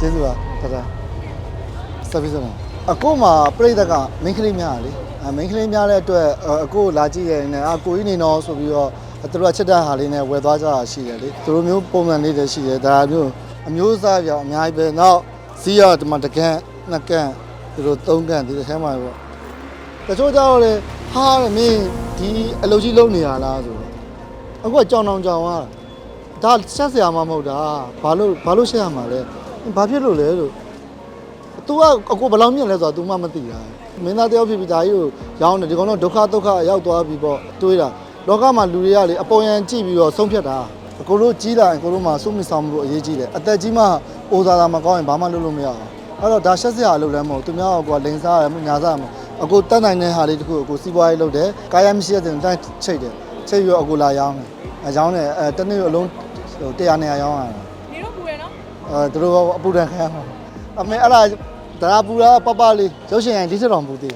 ကျေးဇူးပါတတာစပီးစနာအကိုမှာပြိတ္တကမိန်းကလေးများလေအမိန်းကလေးများတဲ့အတွက်အကိုလာကြည့်ရနေအကိုကြီးနေတော့ဆိုပြီးတော့သူတို့ကချက်တက်ဟာလေးနဲ့ဝယ်သွားကြတာရှိတယ်လေသူတို့မျိုးပုံမှန်လေးတွေရှိတယ်ဒါမျိုးအမျိုးအစားပြောင်အများကြီးပဲနောက်စီးရဒီမှာတကန့်နှစ်ကန့်သူတို့သုံးကန့်ဒီထဲမှာပေါ့တချို့ကြတော့လေဟာမင်းဒီအလုပ်ကြီးလုပ်နေရလားဆိုတော့အခုကကြောင်တောင်ကြောင်ဟာဒါဆက်ဆရာမှမဟုတ်တာဘာလို့ဘာလို့ဆက်ရမှာလဲ ဘာဖြစ်လို့လဲလို့ तू ကအကိုဘယ်လောက်မြင့်လဲဆိုတာ तू မှမသိတာမင်းသားတယောက်ဖြစ်ပြီးဒါကြီးကိုရောင်းတယ်ဒီကောင်တော့ဒုက္ခဒုက္ခရောက်သွားပြီပေါ့တွေးတာလောကမှာလူတွေကလေအပေါ်ယံကြည့်ပြီးတော့ဆုံးဖြတ်တာအကိုတို့ကြီးလာရင်အကိုတို့မှစုမဆောင်မှုလို့အရေးကြီးတယ်အသက်ကြီးမှအိုသာသာမကောင်းရင်ဘာမှလုပ်လို့မရအောင်အဲ့တော့ဒါရှက်စရာအလုပ်လည်းမဟုတ်သူများကကိုကလိန်စားရတယ်ညာစားရမယ်အကိုတတ်နိုင်တဲ့ဟာလေးတခုအကိုစီးပွားရေးလုပ်တယ်ကာယမရှိတဲ့တင်တိုင်းချိတ်တယ်ချိတ်ပြီးတော့အကိုလာရောင်းတယ်အဲရောင်းတယ်အဲတနေ့အလုံးဟို100 200ရောင်းရတာနေတော့ပူရယ်နော် အဲသူတို့ကအပူတန်ခံရမှာအမေအဲ့ဒါဒါပူတာပပလေးရုပ်ရှင်ရင်40တောင်ပူသေး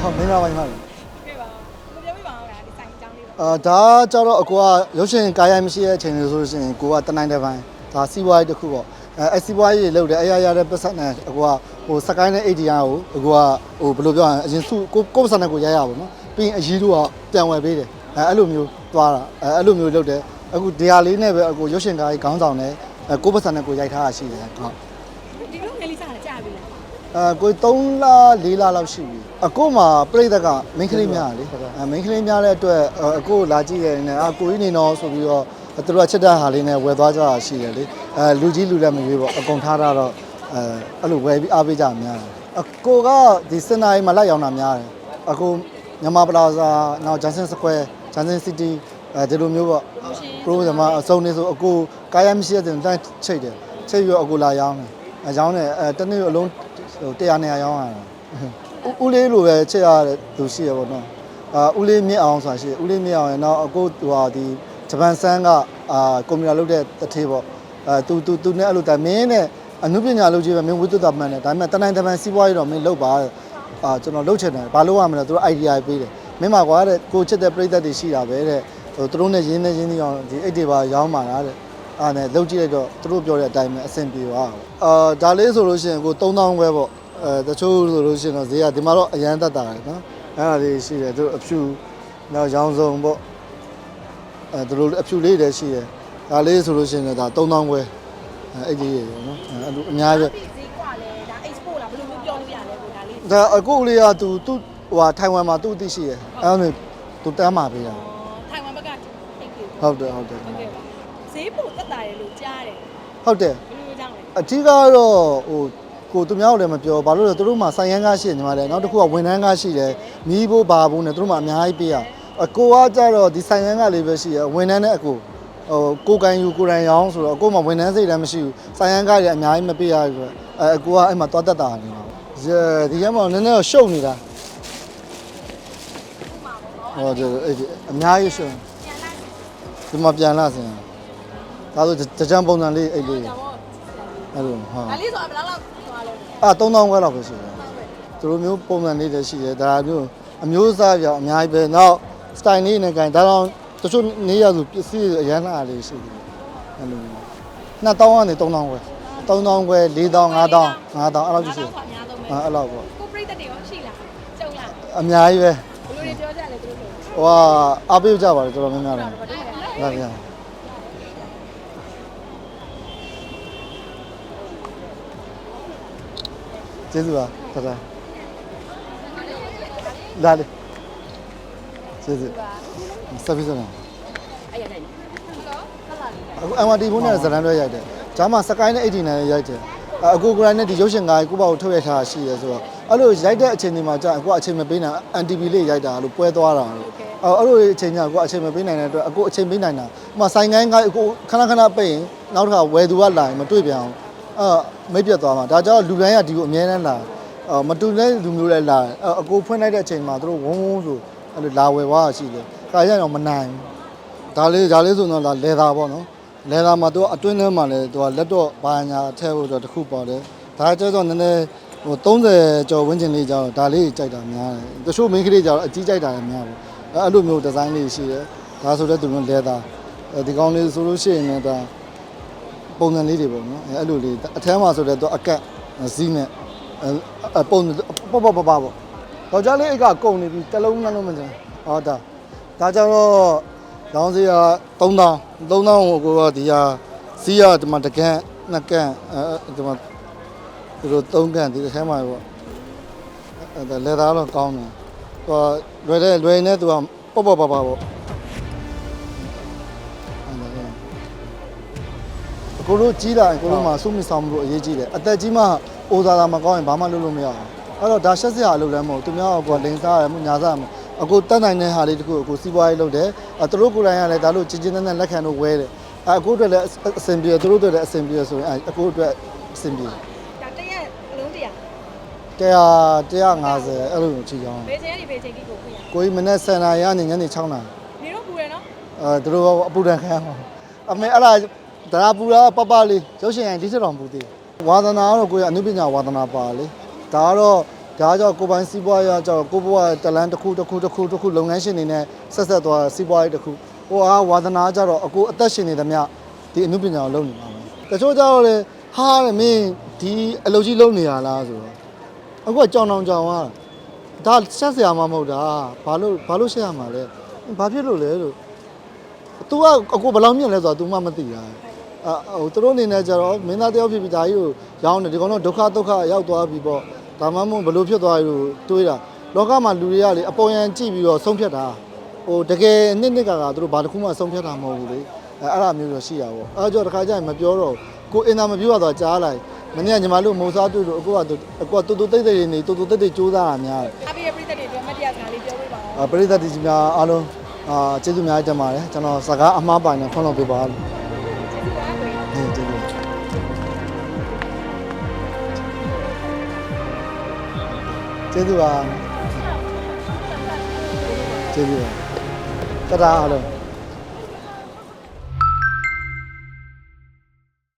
ဟောမင်းလာပါညီမလေးပြပါမပြောပြပါအောင်လားဒီဆိုင်အကြောင်းလေးပါအာဒါကြတော့အကူကရုပ်ရှင်ကာယမရှိတဲ့အချိန်တွေဆိုလို့ရှိရင်ကိုကတနိုင်တဲ့ပိုင်းဒါစီးပွားရေးတစ်ခုပေါ့ အဲအစီးပွားရေးတွေလုပ်တယ်အရာရတဲ့ပတ်စံနဲ့အကူကဟိုစကိုင်းနဲ့ ATM ကိုအကူကဟိုဘယ်လိုပြောရလဲအရင်စုကိုကိုပတ်စံနဲ့ကိုရရပါတော့ပြီးရင်အကြီးတို့ကပြန်ဝယ်ပေးတယ်အဲအဲ့လိုမျိုးသွားတာအဲအဲ့လိုမျိုးလုပ်တယ်အခုဒီဟာလေးနဲ့ပဲအကူရုပ်ရှင်ကားကြီးခေါင်းဆောင်နဲ့အဲကိုပတ်စံနဲ့ကိုရိုက်ထားတာရှိတယ်ဟုတ်ဒီလိုငယ်လေးစားတာကြာပြီလားအဲကို3လ4လလောက်ရှိပြီအကိုမှာပြိတ္တကမိန်းကလေးများလေအဲမိန်းကလေးများတဲ့အတွက်အကိုလာကြည့်ရနေအကိုကြီးနေတော့ဆိုပြီးတော့သူတို့ကချက်တဲ့ဟာလေးနဲ့ဝယ်သွားကြတာရှိတယ်လေ အဲလူကြီးလူလည်းမရွေးပေါ့အကုန်ထားတာတော့အဲအဲ့လိုဝယ်ပြီးအားပေးကြများတယ်အကိုကဒီစင်နာရီမှာလိုက်ရောင်းတာများတယ်အကိုမြန်မာပလာဇာနောက်ဂျန်ဆန်စကွဲဂျန်ဆန်စီတီအဲဒီလိုမျိုးပေါ့ပရိုဂရမ်အစုံနေဆိုအကိုကာယမရှိတဲ့တိုင်းချိတ်တယ်ချိတ်ပြီးတော့အကိုလာရောင်းတယ်အဲရောင်းတယ်အဲတနေ့အလုံးဟို100နေရာရောင်းရတာဦးလေးလိုပဲချိတ်ရတဲ့သူရှိရပေါ့နော်အာဦးလေးမြင့်အောင်ဆိုတာရှိတယ်ဦးလေးမြင့်အောင်ရနောက်အကိုဟိုဟာဒီဂျပန်ဆန်းကအာကွန်ပျူတာလုပ်တဲ့တထေးပေါ့ အဲသူသူသူနဲ့အဲ့လိုတိုင်မင်းနဲ့အနုပညာလုပ်ကြီးပဲမင်းဝိသုဒ္ဓမှန်တယ်ဒါပေမဲ့တနိုင်တပန်စီးပွားရေးတော့မင်းလုပ်ပါအာကျွန်တော်လုပ်ချင်တယ်ဘာလုပ်ရမလဲသူတို့ idea ပေးတယ်မင်းမှာကွာတဲ့ကိုချစ်တဲ့ပြိသက်တွေရှိတာပဲတဲ့ဟိုသူတို့နဲ့ရင်းနေရင်းနေအောင်ဒီအိတ်တွေပါရောင်းပါလားတဲ့အာနဲ့လုပ်ကြည့်လိုက်တော့သူတို့ပြောတဲ့အတိုင်းပဲအဆင်ပြေသွားအာဒါလေးဆိုလို့ရှိရင်ကို3000ပဲပေါ့အဲတချို့ဆိုလို့ရှိရင်တော့ဈေးကဒီမှာတော့အရန်တက်တာတယ်နော်အဲ့ဒါလေးရှိတယ်သူတို့အဖြူနောက်ရောင်းစုံပေါ့အဲသူတို့အဖြူလေးတွေရှိတယ် ဒါလေးဆိုလို့ရှိရင်တော့ဒါ3000ပဲအဲအိတ်ကြီးရေနော်အဲအဲ့လိုအများကြီးပဲ ဈေးกว่าလဲဒါ export လားဘယ်လိုမျိုးပြောလို့ရလဲကိုဒါလေး ဒါအခုလေးကသူသူဟိုဟာထိုင်ဝမ်မှာသူ့အသိရှိတယ်အဲ့ဒါမျိုးသူတမ်းမာပေးတာ ထိုင်ဝမ်ဘက်ကအိတ်ကြီး ဟုတ်တယ်ဟုတ်တယ် ဟုတ်ကဲ့ပါဈေးပိုတက်တာရလို့ကြားတယ် ဟုတ်တယ် ဘယ်လိုမျိုးကြောင့်လဲ အထီးကတော့ဟိုကိုသူများကိုလည်းမပြောဘာလို့လဲသူတို့မှဆိုင်ရန်ကားရှိတယ်ညီမလေးနောက်တစ်ခုကဝန်ထမ်းကားရှိတယ်မီးဖို့ဘာဖို့နဲ့သူတို့မှအများကြီးပေးရအကိုကကြတော့ဒီဆိုင်ရန်ကားလေးပဲရှိရဝန်ထမ်းနဲ့အကို ဟိုကိုကန်ယူကိုရန်ရောင်းဆိုတော့အကိုမှဝန်ထမ်းစိတ်လည်းမရှိဘူးဆိုင်ရန်ကားတွေအများကြီးမပေးရဘူးအဲအကိုကအဲ့မှာသွားတက်တာနေပါဒီကမှနည်းနည်းတော့ရှုပ်နေတာဟောဒီအဲ့ဒီအများကြီးရှုပ်ဒီမှာပြန်လာစင်ဒါဆိုတကြံပုံစံလေးအဲ့လေးကြောင့်မို့အဲ့လိုဟာဒါလေးဆိုတာဘယ်လောက်လောက်သွားလဲအာ3000ခွဲလောက်ပဲရှိတယ်သူတို့မျိုးပုံစံလေးတွေရှိတယ်ဒါမျိုးအမျိုးအစားပြောင်းအများကြီးပဲနောက်စတိုင်လေးနဲ့ကန်ဒါတော့ တချို့နေရသူပစ္စည်းအရန်လာလေးရှိတယ်အဲ့လိုမျိုး2000ကနေ3000ခွဲ3000ခွဲ4000 5000 5000အဲ့လောက်ရှိတယ်အများဆုံးပဲအာအဲ့လောက်ပေါ့ကိုပြိတက်တွေရောရှိလားကျုံလားအများကြီးပဲဘယ်လိုတွေပြောကြလဲသူတို့ဆိုဟိုဟာအားပေးကြပါတယ်တော်တော်များများတယ်ဘာလို့လဲဟုတ်ကဲ့ကျေးဇူးပါတဒါလာလေကျေးဇူး စပီးစနာအဲ့ရနေဟောဟလာလေးအခု MRT ဘုန်းနဲ့ဇလန်တွဲရိုက်တယ်ဂျာမစကိုင်းနဲ့89နဲ့ရိုက်တယ်အခုကိုရိုင်းနဲ့ဒီရုပ်ရှင်ကားကိုပေါ့ကိုထုတ်ရိုက်ထားတာရှိတယ်ဆိုတော့အဲ့လိုရိုက်တဲ့အချိန်ဒီမှာကြာအခုအချိန်မပေးနိုင် NTV လေးရိုက်တာလို့ပွဲသွားတာလို့အဲ့အဲ့လိုအချိန်ညာကိုအချိန်မပေးနိုင်တဲ့အတွက်အခုအချိန်ပေးနိုင်တာဥမာဆိုင်ကိုင်းကအခုခဏခဏပိတ်ရင်နောက်တစ်ခါဝယ်သူကလာရင်မတွေ့ပြန်အောင်အဲ့မိတ်ပြတ်သွားမှာဒါကြောင့်လူတိုင်းကဒီကိုအများနဲ့လာအော်မတူတဲ့လူမျိုးလည်းလာအကိုဖွင့်လိုက်တဲ့အချိန်မှာသူတို့ဝုန်းဝုန်းဆိုအဲ့လိုလာဝယ်သွားတာရှိတယ် ခါရအောင်မနိုင်ဘူးဒါလေးဒါလေးဆိုတော့ဒါလေသာပေါ့နော်လေသာမှာသူကအတွင်းထဲမှာလည်းသူကလက်တော့ဘာညာထည့်ဖို့တော့တစ်ခုပါတယ်ဒါကျတော့နည်းနည်းဟို30ကျော်ဝန်းကျင်လေးကြောင်းဒါလေးကြိုက်တာများတယ်တချို့မိန်းကလေးကြောင်းအကြီးကြိုက်တာလည်းများတယ်အဲ့လိုမျိုးဒီဇိုင်းလေးရှိတယ်ဒါဆိုတော့သူတို့လဲသားဒီကောင်းလေးဆိုလို့ရှိရင်လည်းဒါပုံစံလေးတွေပေါ့နော်အဲ့လိုလေးအထဲမှာဆိုတော့သူအကက်ဇီးနဲ့ပုံပပပပပေါ့တော့ကြလေးအိတ်ကကုန်နေပြီတလုံးနှလုံးမစမ်းဟောဒါ ဒါကြတော့လောင်းစီက3000 3000ဟိုကိုဒီဟာစီးရဒီမှာတကန်နှစ်ကန်အဲဒီမှာသူတို့သုံးကန်ဒီထဲမှာပေါ့အဲ့ဒါလက်သားတော့ကောင်းတယ်ဟိုလွယ်တဲ့လွယ်နေသူကပေါ့ပေါ့ပါပါပေါ့အကိုတို့ကြီးလာရင်ကိုတို့မှစုမိဆောင်မှုလို့အရေးကြီးတယ်အသက်ကြီးမှအိုသာသာမကောင်းရင်ဘာမှလုပ်လို့မရအောင်အဲ့တော့ဒါရှက်စရာအလုပ်လည်းမဟုတ်သူများကကိုလိန်စားရမှုညာစားရမှု အကိုတတ်နိုင်တဲ့ဟာလေးတခုအကိုစီးပွားရေးလုပ်တယ်အဲသူတို့ကိုယ်တိုင်ကလည်းဒါလို့ချင်းချင်းနဲ့နဲ့လက်ခံလို့ဝဲတယ်အဲအကိုအတွက်လည်းအဆင်ပြေသူတို့အတွက်လည်းအဆင်ပြေဆိုရင်အဲအကိုအတွက်အဆင်ပြေဒါတရက်အလုံးတရာ100 150အဲ့လိုချီအောင်ဘယ်ချိန်ကနေဘယ်ချိန်ကြီးကိုခွင့်ရကိုကြီးမနေ့10နာရီကနေညနေ6နာရီနေတော့ပူရနော်အဲသူတို့အပူတန်ခံအောင်အမေအဲ့ဒါဒရာပူတာပပလေးရုပ်ရှင်ရင်ဒီစတော်ပူသေးဝါသနာကတော့ကိုရအနုပညာဝါသနာပါလေဒါကတော့ ဒါကြောင့်ကိုပိုင်စီးပွားရေးကြောင့်ကိုဘွားတလန်းတစ်ခုတစ်ခုတစ်ခုတစ်ခုလုပ်ငန်းရှင်တွေနဲ့ဆက်ဆက်သွားစီးပွားရေးတစ်ခုဟိုအားဝါသနာကြတော့အကိုအသက်ရှင်နေသမျှဒီအနုပညာကိုလုပ်နေမှာပဲတချို့ကြတော့လေဟာတဲ့မင်းဒီအလုပ်ကြီးလုပ်နေရလားဆိုတော့အခုကကြောင်တောင်ကြောင်ကဒါဆက်ဆရာမှမဟုတ်တာဘာလို့ဘာလို့ရှက်ရမှာလဲဘာဖြစ်လို့လဲလို့ तू ကအကိုဘယ်လောက်မြင့်လဲဆိုတော့ तू မှမသိတာအဟိုသူတို့အနေနဲ့ကြတော့မင်းသားတယောက်ဖြစ်ပြီးဒါကြီးကိုရောင်းတယ်ဒီကောင်တော့ဒုက္ခဒုက္ခရောက်သွားပြီပေါ့ ဒါမှမဟုတ်ဘယ်လိုဖြစ်သွားပြီလို့တွေးတာလောကမှာလူတွေကလေအပေါ်ယံကြည့်ပြီးတော့ဆုံးဖြတ်တာဟိုတကယ်နှစ်နှစ်ကကသူတို့ဘာတစ်ခုမှဆုံးဖြတ်တာမဟုတ်ဘူးလေအဲအဲ့ဒါမျိုးတော့ရှိတာပေါ့အဲကြောင့်တစ်ခါကျရင်မပြောတော့ကိုအင်တာမပြောရတော့ကြားလိုက်မနေ့ကညီမတို့မိုးစားတွေ့လို့အကိုကအကိုကတူတူတိတ်တိတ်နေတူတူတိတ်တိတ်စူးစမ်းတာများတယ်အပိယပရိသတ်တွေအတွက်မတ်တရားစကားလေးပြောပေးပါဦးအာပရိသတ်တီကြီးများအားလုံးအာကျေးဇူးများတင်ပါတယ်ကျွန်တော်စကားအမှားပိုင်နဲ့ဖွင့်လို့ပြပါလို့ကျေးဇူးပါကိုဟုတ် ကျေးဇူးကျေးဇူးပါကျေးဇူးပါတဒါအားလုံး